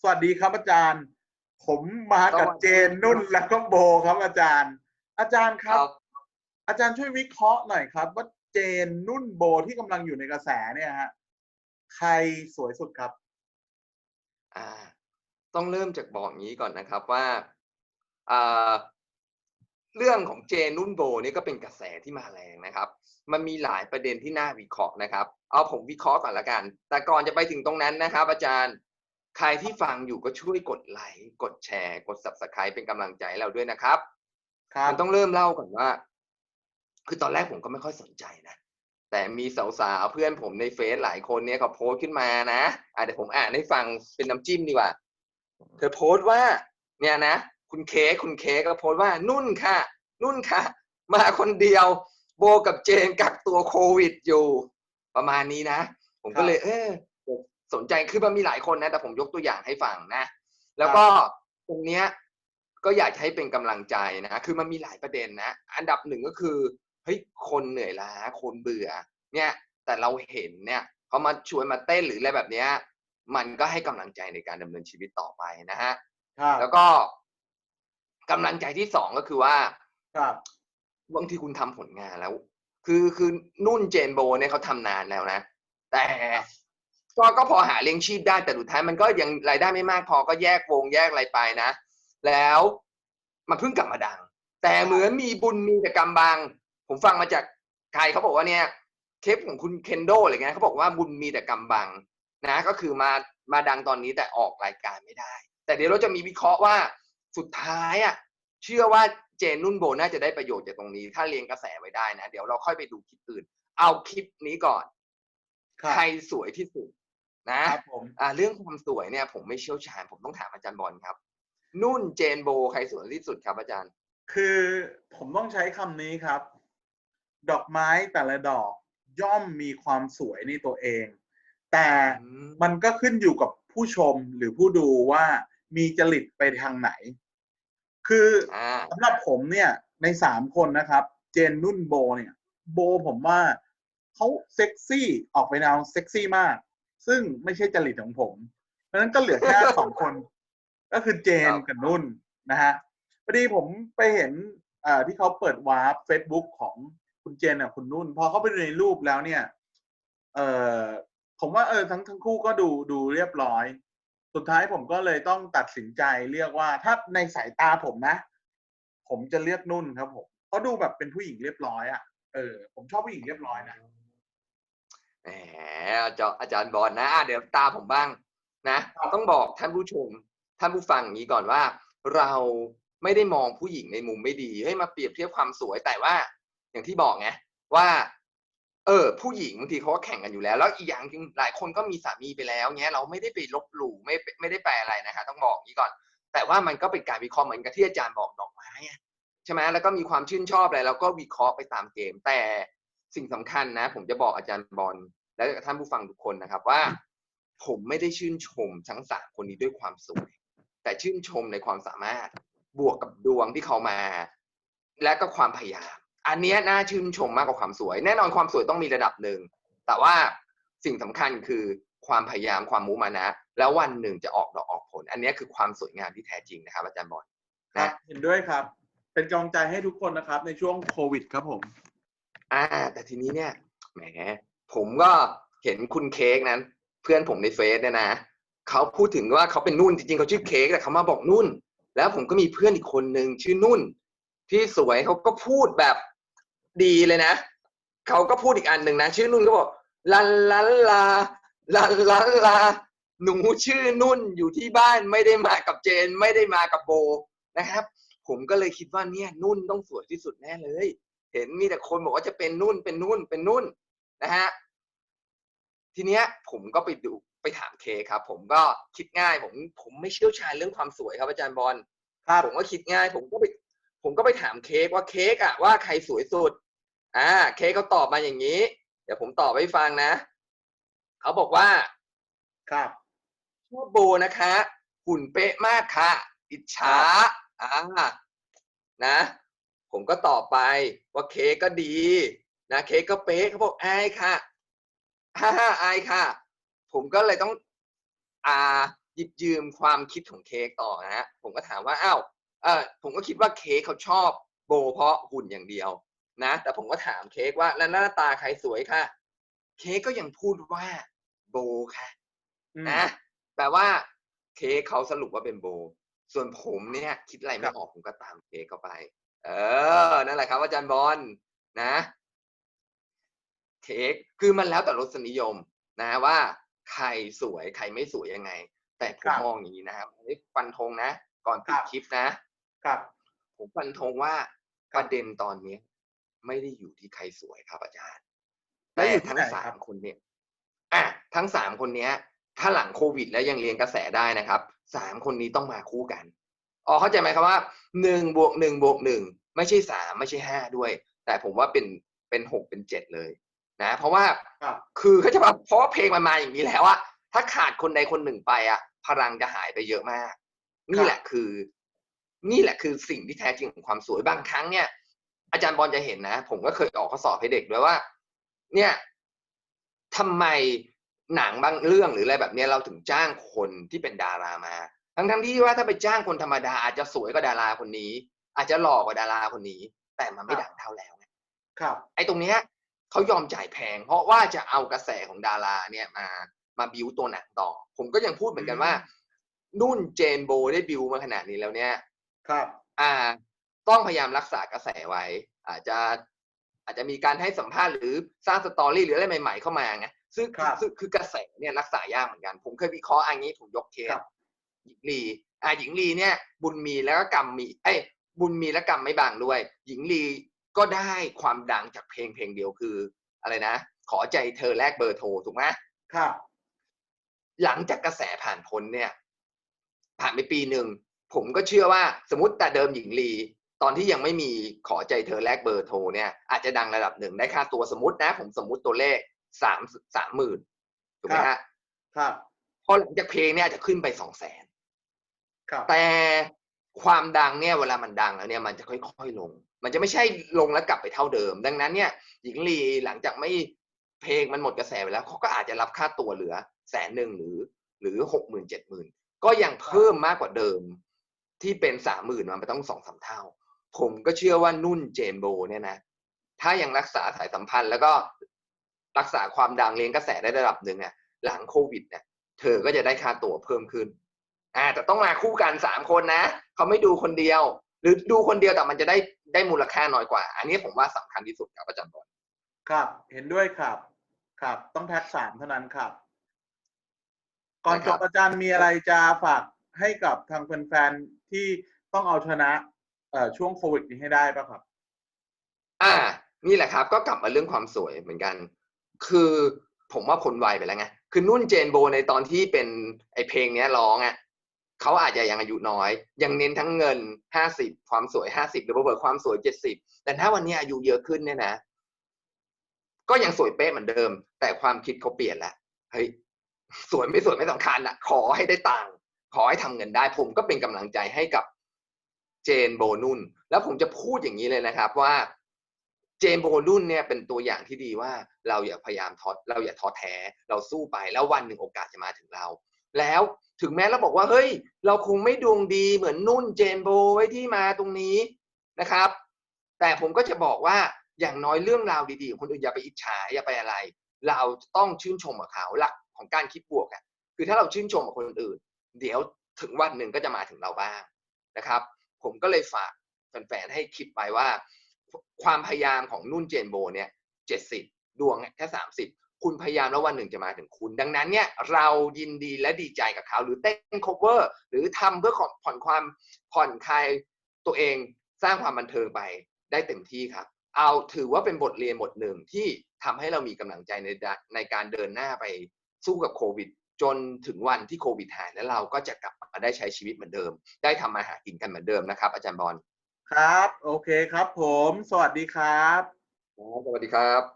สวัสดีครับอาจารย์ ผมมากับเจนนุ่นแล้วก็โบครับอาจารย์ อาจารย์ครับ อาจารย์ช่วยวิเคราะห์หน่อยครับ ว่าเจนนุ่นโบที่กำลังอยู่ในกระแสเนี่ยฮะใครสวยสุดครับ อ่า ต้องเริ่มจากบอกงี้ก่อนนะครับว่าอ่าเรื่องของเจนนุ่นโบนี่ก็เป็นกระแสที่มาแรงนะครับ มันมีหลายประเด็นที่น่าวิเคราะห์นะครับ เอาผมวิเคราะห์ก่อนละกัน แต่ก่อนจะไปถึงตรงนั้นนะครับ อาจารย์ใครที่ฟังอยู่ก็ช่วยกดไลค์กดแชร์ กด subscribe เป็นกำลังใจให้เราด้วยนะครับครับมันต้องเริ่มเล่าก่อนว่า คือตอนแรกผมก็ไม่ค่อยสนใจนะ แต่มีสาวๆเพื่อนผมในเฟซหลายคนเนี่ยเขาโพสต์ขึ้นมานะอะเดี๋ยวผมอ่านให้ฟังเป็นน้ำจิ้มดีกว่า เธอโพสต์ว่า เนี่ยนะ คุณเค้กคุณเค้กก็โพสต์ว่านุ่นค่ะ นุ่นค่ะ มาคนเดียว โบกับเจนกักตัวโควิดอยู่ประมาณนี้นะ ผมก็เลยเออสนใจคือมันมีหลายคนนะ แต่ผมยกตัวอย่างให้ฟังนะ แล้วก็ตรงเนี้ยก็อยากจะให้เป็นกำลังใจนะ คือมันมีหลายประเด็นนะ อันดับหนึ่งก็คือเฮ้ยคนเหนื่อยล้าคนเบื่อ เนี่ยแต่เราเห็นเนี่ยเขามาชวนมาเต้นหรืออะไรแบบเนี้ยมันก็ให้กำลังใจในการดำเนินชีวิตต่อไปนะฮะครับแล้วก็กำลังใจที่สองก็คือว่าครั บบางทีคุณทำผลงานแล้ว คือคือนุ่นเจนโบเนี่ยเขาทำนานแล้วนะ แต่ก็ก็พอหาเลี้ยงชีพได้แต่สุดท้ายมันก็ยังรายได้ไม่มากพอก็แยกวงแยกอะไรไปนะ แล้วมันเพิ่งกลับมาดัง แต่เหมือนมีบุญมีแต่กรรมบาง ผมฟังมาจากใครเขาบอกว่าเนี่ยเคปของคุณเคนโดอะไรเงี้ยเขาบอกว่าบุญมีแต่กรรมบังนะ ก็คือมามาดังตอนนี้แต่ออกรายการไม่ได้ แต่เดี๋ยวเราจะมีวิเคราะห์ว่าสุดท้ายอะเชื่อว่า เจนนุ่นโบน่าจะได้ประโยชน์จากตรงนี้ ถ้าเรียงกระแสไว้ได้นะ เดี๋ยวเราค่อยไปดูคลิปอื่น เอาคลิปนี้ก่อนครับใครสวยที่สุดนะครับผมอ่าเรื่องความสวยเนี่ย ผมไม่เชี่ยวชาญ ผมต้องถามอาจารย์บอลครับ นุ่นเจนโบใครสวยที่สุดครับอาจารย์ คือผมต้องใช้คำนี้ครับ ดอกไม้แต่ละดอกย่อมมีความสวยในตัวเอง แต่อืมมันก็ขึ้นอยู่กับผู้ชมหรือผู้ดูว่ามีจริตไปทางไหน คืออ่าสำหรับผมเนี่ยในสามคนนะครับ เจนนุ่นโบเนี่ย โบผมว่าเขาเซ็กซี่ออกไปแนวเซ็กซี่มาก ซึ่งไม่ใช่จริตของผม เพราะฉะนั้นก็เหลือแค่สองคน ก็คือเจนครับกับนุ่นนะฮะพอดีผมไปเห็นอ่าที่เขาเปิดวาร์ปเฟซบุ๊กของคุณเจนกับคุณนุ่น พอเขาไปดูในรูปแล้วเนี่ย เออผมว่าเออทั้งทั้งคู่ก็ดูดูเรียบร้อย สุดท้ายผมก็เลยต้องตัดสินใจเรียกว่าถ้าในสายตาผมนะ ผมจะเลือกนุ่นครับผมเขาดูแบบเป็นผู้หญิงเรียบร้อยอะ่ะเออผมชอบผู้หญิงเรียบร้อยนะแหมอาจารย์อาจารย์บอลนะอะเดี๋ยวตาผมบ้างนะครับต้องบอกท่านผู้ชมท่านผู้ฟังอย่างนี้ก่อนว่า เราไม่ได้มองผู้หญิงในมุมไม่ดีให้มาเปรียบเทียบความสวยแต่ว่า อย่างที่บอกไงว่า เออผู้หญิงบางทีเขาก็แข่งกันอยู่แล้ว แล้วอีกอย่างหนึงหลายคนก็มีสามีไปแล้วเงี้ยเราไม่ได้ไปลบหลู่ไม่ไม่ได้แปลอะไรนะคะต้องบอกนี้ก่อน แต่ว่ามันก็เป็นการวิเคราะห์เหมือนกับที่อาจารย์บอกดอกไม้อะใช่ไหมแล้วก็มีความชื่นชอบอะไรแล้วก็วิเคราะห์ไปตามเกม แต่สิ่งสำคัญนะ ผมจะบอกอาจารย์บอลและท่านผู้ฟังทุกคนนะครับว่า ผมไม่ได้ชื่นชมทั้งสามคนนี้ด้วยความสวยแต่ชื่นชมในความสามารถบวกกับดวงที่เขามา และก็ความพยายาม อันเนี้ยน่าชื่นชมมากกว่าความสวย แน่นอนความสวยต้องมีระดับหนึ่ง แต่ว่าสิ่งสำคัญคือความพยายามความมุมานะ แล้ววันหนึ่งจะออกดอกออกผล อันเนี้ยคือความสวยงามที่แท้จริงนะครับอาจารย์บอลครับนะเห็นด้วยครับ เป็นกำลังใจให้ทุกคนนะครับ ในช่วงโควิดครับผม อ่า แต่ทีนี้เนี่ยแหมผมก็เห็นคุณเค้กนั้น เพื่อนผมในเฟซเนี่ยนะเขาพูดถึงว่าเขาเป็นนุ่นจริงๆเขาชื่อเค้กแต่เขามาบอกนุ่น แล้วผมก็มีเพื่อนอีกคนหนึ่งชื่อนุ่น ที่สวยเขาก็พูดแบบ ดีเลยนะเขาก็พูดอีกอันหนึ่งนะชื่อนุ่นก็บอกลันลันลาลันลันลาหนูชื่อนุ่นอยู่ที่บ้านไม่ได้มากับเจน ไม่ได้มากับโบนะครับ ผมก็เลยคิดว่าเนี่ยนุ่นต้องสวยที่สุดแน่เลย เห็นมีแต่คนบอกว่าจะเป็นนุ่นเป็นนุ่นเป็นนุ่นนะฮะทีเนี้ยผมก็ไปดูไปถามเคครับ ผมก็คิดง่าย ผมผมไม่เชี่ยวชาญเรื่องความสวยครับอาจารย์บอลครับผมก็คิดง่าย ผมก็ไป ผมก็ไปถามเค้กว่าเค้กอะว่าใครสวยสุด อ่าเค้กเขาตอบมาอย่างนี้ เดี๋ยวผมตอบให้ฟังนะ เขาบอกว่า ครับชอบโบนะคะ หุ่นเป๊ะมากค่ะ อิจฉาอ่านะ ผมก็ตอบไปว่าเค้กก็ดีนะเค้กก็เป๊ะเขาบอกอายค่ะฮ่าฮ่าอายค่ะ ผมก็เลยต้อง อ่าหยิบยืมความคิดของเค้กต่อนะฮะผมก็ถามว่าอ้าวเออผมก็คิดว่าเค้กเขาชอบโบเพราะหุ่นอย่างเดียว นะ แต่ผมก็ถามเค้กว่าแล้วหน้าตาใครสวยค่ะ เค้กก็ยังพูดว่าโบค่ะอืมนะแปลว่าเค้กเขาสรุปว่าเป็นโบ ส่วนผมเนี่ย คิดอะไรคไม่รับออกผมก็ตามเค้กเข้าไป เออ นั่นแหละครับอาจารย์บอลนะเค้กคือมันแล้วแต่รสนิยม นะว่าใครสวยใครไม่สวยยังไง แต่ผครัมบมองอย่างนี้นะครับอันนี้ฟันธงนะ ก่อนปิคดรับคลิปนะครับ ผมฟันธงว่าคปรับระเด็นตอนนี้ ไม่ได้อยู่ที่ใครสวยครับอาจารย์แล้วแต่อยู่ที่ทั้งไหนสาครัมบคนเนี่ยอะทั้งสามคนเนี้ย ถ้าหลังโควิดแล้วยังเรียนกระแสได้นะครับสามคนนี้ต้องมาคู่กันอ๋อเข้าใจไหมครับว่าหนึ่งบวกหนึ่งบวกหนึ่งไม่ใช่สามไม่ใช่ห้าด้วย แต่ผมว่าเป็นเป็นหกเป็นเจ็ดเลยนะเพราะว่าครับคือเขาใจะว่าเพราะว่าเพลงมันมาอย่างนี้แล้วอะถ้าขาดคนใดคนหนึ่งไปอะพลังจะหายไปเยอะมาก นี่แหละคือ นี่แหละคือสิ่งที่แท้จริงของความสวยบางครั้งเนี่ย อาจารย์บอลจะเห็นนะ ผมก็เคยออกข้อสอบให้เด็กด้วยว่า เนี่ยทำไมหนังบางเรื่องหรืออะไรแบบเนี้ยเราถึงจ้างคนที่เป็นดารามา ทั้งทั้งๆที่ว่าถ้าไปจ้างคนธรรมดาอาจจะสวยกว่าดาราคนนี้ อาจจะหล่อกว่าดาราคนนี้ แต่มันไม่ดังเท่าแล้วไงครับ ไอ้ตรงเนี้ยเขายอมจ่ายแพง เพราะว่าจะเอากระแสของดาราเนี่ยมามาบิวตัวหนังต่อ ผมก็ยังพูดเหมือนกันว่า นุ่นเจนโบได้บิวมาขนาดนี้แล้วเนี่ย ครับ อ่า ต้องพยายามรักษากระแสไว้ อาจจะอาจจะมีการให้สัมภาษณ์หรือสร้างสตอรี่หรืออะไรใหม่ ๆ เข้ามาไงซึ่งครับซึ่งคือกระแสเนี่ยรักษายากเหมือนกัน ผมเคยวิเคราะห์อันนี้ผมยกเคสครับหญิงลีอ่าหญิงลีเนี่ย บุญมีแล้วก็กรรมมีเอ้ยบุญมีและกรรมไม่บางด้วย หญิงลีก็ได้ความดังจากเพลงเพลงเดียวคือ อะไรนะ ขอใจเธอแลกเบอร์โทรถูกไหมครับหลังจากกระแสผ่านพ้นเนี่ย ผ่านไปปีหนึ่ง ผมก็เชื่อว่าสมมติแต่เดิมหญิงลี ตอนที่ยังไม่มีขอใจเธอแลกเบอร์โทรเนี่ยอาจจะดังระดับหนึ่งได้ค่าตัวสมมตินะ ผมสมมติตัวเลขสามสามหมื่นถูกไหมครัฮะบครับพอหลังจากเพลงเนี่ยอาจจะขึ้นไปสองแสนครับแต่ความดังเนี่ยเวลามันดังแล้วเนี่ยมันจะค่อยๆลง มันจะไม่ใช่ลงแล้วกลับไปเท่าเดิม ดังนั้นเนี่ย หญิงลีหลังจากไม่เพลงมันหมดกระแสไปแล้วเขาก็อาจจะรับค่าตัวเหลือแสนหนึ่งหรือ หรือหกหมื่นเจ็ดหมื่นก็ยังเพิ่มมากกว่าเดิมที่เป็นสามหมื่นมันไปต้องสองสามเท่า ผมก็เชื่อว่านุ่นเจนโบเนี่ยนะ ถ้ายังรักษาสายสัมพันธ์ แล้วก็รักษาความดังเลี้ยงกระแสได้ระดับหนึ่งอะหลังโควิดเนี่ยเธอก็จะได้ค่าตัวเพิ่มขึ้น อ่าแต่ต้องมาคู่กันสามคนนะ เขาไม่ดูคนเดียว หรือดูคนเดียวแต่มันจะได้ได้มูลค่าน้อยกว่า อันนี้ผมว่าสำคัญที่สุดครับอาจารย์บอลครับ เห็นด้วยครับ ครับ ต้องแท็กสามเท่านั้นครับ ก่อนจบอาจารย์มีอะไรจะฝากให้กับทางแฟนๆที่ต้องเอาชนะเอ่อ ช่วงโควิดนี้ให้ได้ป่ะครับ อ่า นี่แหละครับ ก็กลับมาเรื่องความสวยเหมือนกัน คือผมว่าพ้นวัยไปแล้วไง คือนุ่นเจนโบในตอนที่เป็นไอเพลงเนี้ยร้องอะเขาอาจจะยังอายุน้อย ยังเน้นทั้งเงินห้าสิบความสวยห้าสิบหรือเบิร์ความสวยเจ็ดสิบแต่ถ้าวันนี้อายุเยอะขึ้นเนี่ยนะ ก็ยังสวยเป๊ะเหมือนเดิม แต่ความคิดเขาเปลี่ยนแล้วเฮ้ยสวยไม่สวยไม่สำคัญอะขอให้ได้ตังค์ขอให้ทำเงินได้ ผมก็เป็นกำลังใจให้กับ เจนโบนุ่นแล้วผมจะพูดอย่างนี้เลยนะครับว่าเจมส์โบลุนเนี่ยเป็นตัวอย่างที่ดีว่าเราอย่าพยายามท้อเราอย่าท้อแท้ เราสู้ไปแล้ววันหนึ่งโอกาสจะมาถึงเรา แล้วถึงแม้เราบอกว่าเฮ้ย เราคงไม่ดวงดีเหมือนนุ่นเจมส์โบไว้ที่มาตรงนี้นะครับ แต่ผมก็จะบอกว่าอย่างน้อยเรื่องราวดีๆของคนอื่นอย่าไปอิจฉาอย่าไปอะไร เราต้องชื่นชมกับเขาหลักของการคิดบวกอะคือถ้าเราชื่นชมกับคนอื่น เดี๋ยวถึงวันหนึ่งก็จะมาถึงเราบ้างนะครับ ผมก็เลยฝากแฟนๆให้คิดไว้ว่า ความพยายามของนุ่นเจนโบเนี่ยเจ็ดสิบดวงแค่สามสิบคุณพยายามแล้ววันหนึ่งจะมาถึงคุณ ดังนั้นเนี่ยเรายินดีและดีใจกับเขาหรือเต้น cover หรือทำเพื่อผ่อนความผ่อนคลายตัวเองสร้างความบันเทิงไปได้เต็มที่ครับ เอาถือว่าเป็นบทเรียนบทหนึ่งที่ทำให้เรามีกำลังใจในในการเดินหน้าไปสู้กับโควิด จนถึงวันที่โควิดหายแล้วเราก็จะกลับมาได้ใช้ชีวิตเหมือนเดิม ได้ทำมาหากินกันเหมือนเดิมนะครับ อาจารย์บอลครับ โอเคครับผม สวัสดีครับ สวัสดีครับ